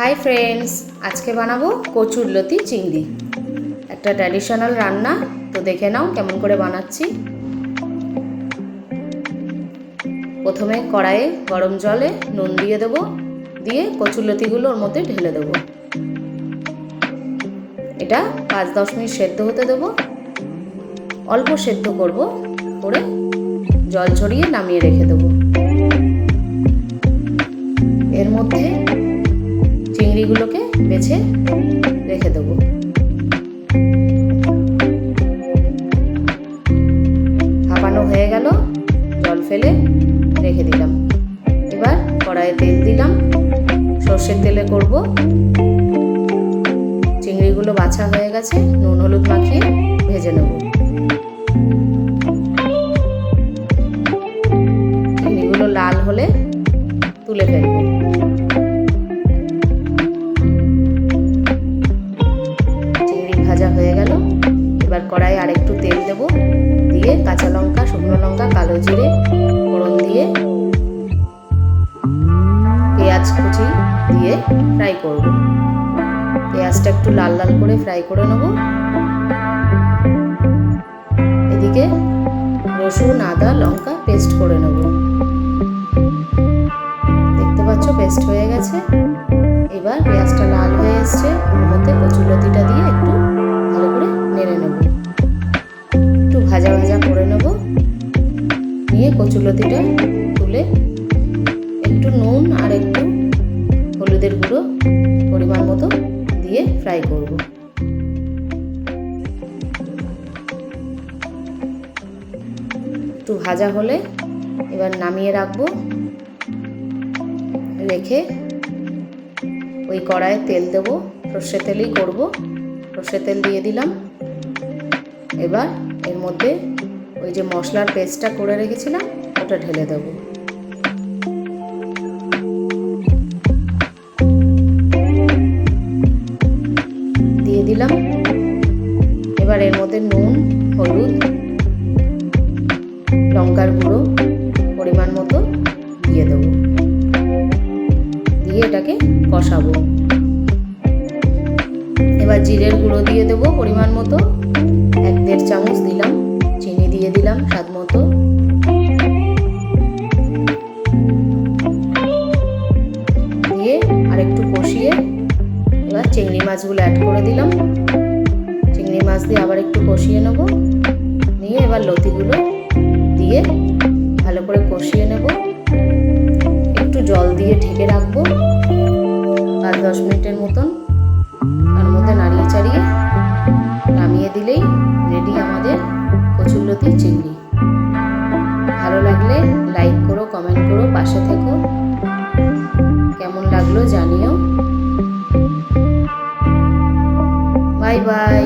Hi friends আজকে বানাবো কচুর লতি চিংড়ি। একটা ট্র্যাডিশনাল রান্না, তো দেখে নাও কেমন করে বানাচ্ছি। প্রথমে কড়াইয়ে গরম জলে নুন দিয়ে দেবো, দিয়ে কচুর লতিগুলো ওর মধ্যে ঢেলে দেবো। এটা পাঁচ দশ মিনিট সেদ্ধ হতে দেবো। অল্প সেদ্ধ করব, করে জল ছড়িয়ে নামিয়ে রেখে দেবো। এর মধ্যে চিংড়িগুলোকে বেছে রেখে দেবো। ভাপানো হয়ে গেল, জল ফেলে রেখে দিলাম। এবার কড়াইয়ে তেল দিলাম, সর্ষের তেলে করব। চিংড়িগুলো বাছা হয়ে গেছে, নুন হলুদ মাখিয়ে ভেজে নেব। চিংড়িগুলো লাল হলে তুলে ফেলব। ভাজা হয়ে গেল। এবার কড়াইয়ে আরেকটু তেল দেব। দিয়ে কাঁচা লঙ্কা, শুকনো লঙ্কা, কালো জিরে, ফোড়ন দিয়ে পেঁয়াজ কুচি দিয়ে ফ্রাই করব। পেঁয়াজটা একটু লাল লাল করে ফ্রাই করে নেব। এদিকে রসুন, আদা, লঙ্কা পেস্ট করে নেব। দেখতে পাচ্ছ, পেস্ট হয়ে গেছে। এবার পেঁয়াজটা লাল হয়ে এসছে। ওর মধ্যে কচুলতিটা দিয়ে একটু করে নেব। একটু ভাজা ভাজা করে নেব। নিয়ে কচুলতিটা তুলে একটু নুন আর একটু হলুদের গুঁড়ো পরিমাণ মতো দিয়ে ফ্রাই করব। একটু ভাজা হলে এবার নামিয়ে রাখব। রেখে ওই কড়াইয়ে তেল দেবো। সর্ষে তেলই করব। সর্ষে তেল দিয়ে দিলাম। এবার এর মধ্যে ওই যে মশলার পেস্টটা করে রেখেছিলাম, ওটা ঢেলে দেবো। দিয়ে দিলাম। এবার এর মধ্যে নুন, হলুদ, লঙ্কার গুঁড়ো পরিমাণ মতো দিয়ে দেবো। দিয়ে এটাকে কষাবো। এবার জিরের গুঁড়ো দিয়ে দেবো পরিমাণ মতো। এক দেড় চামচ দিলাম, চিনি দিয়ে দিলাম স্বাদ মতো। দিয়ে আর একটু কষিয়ে এবার চিংড়ি মাছগুলো অ্যাড করে দিলাম। চিংড়ি মাছ দিয়ে আবার একটু কষিয়ে নেব। নিয়ে এবার লতিগুলো দিয়ে ভালো করে কষিয়ে নেব। একটু জল দিয়ে ঢেকে রাখব। পাঁচ দশ মিনিটের মতন। তার মধ্যে নাড়িয়ে চাড়িয়ে লাইক করো কমেন্ট করো পাশে থেকো। কেমন লাগল জানিও। Bye bye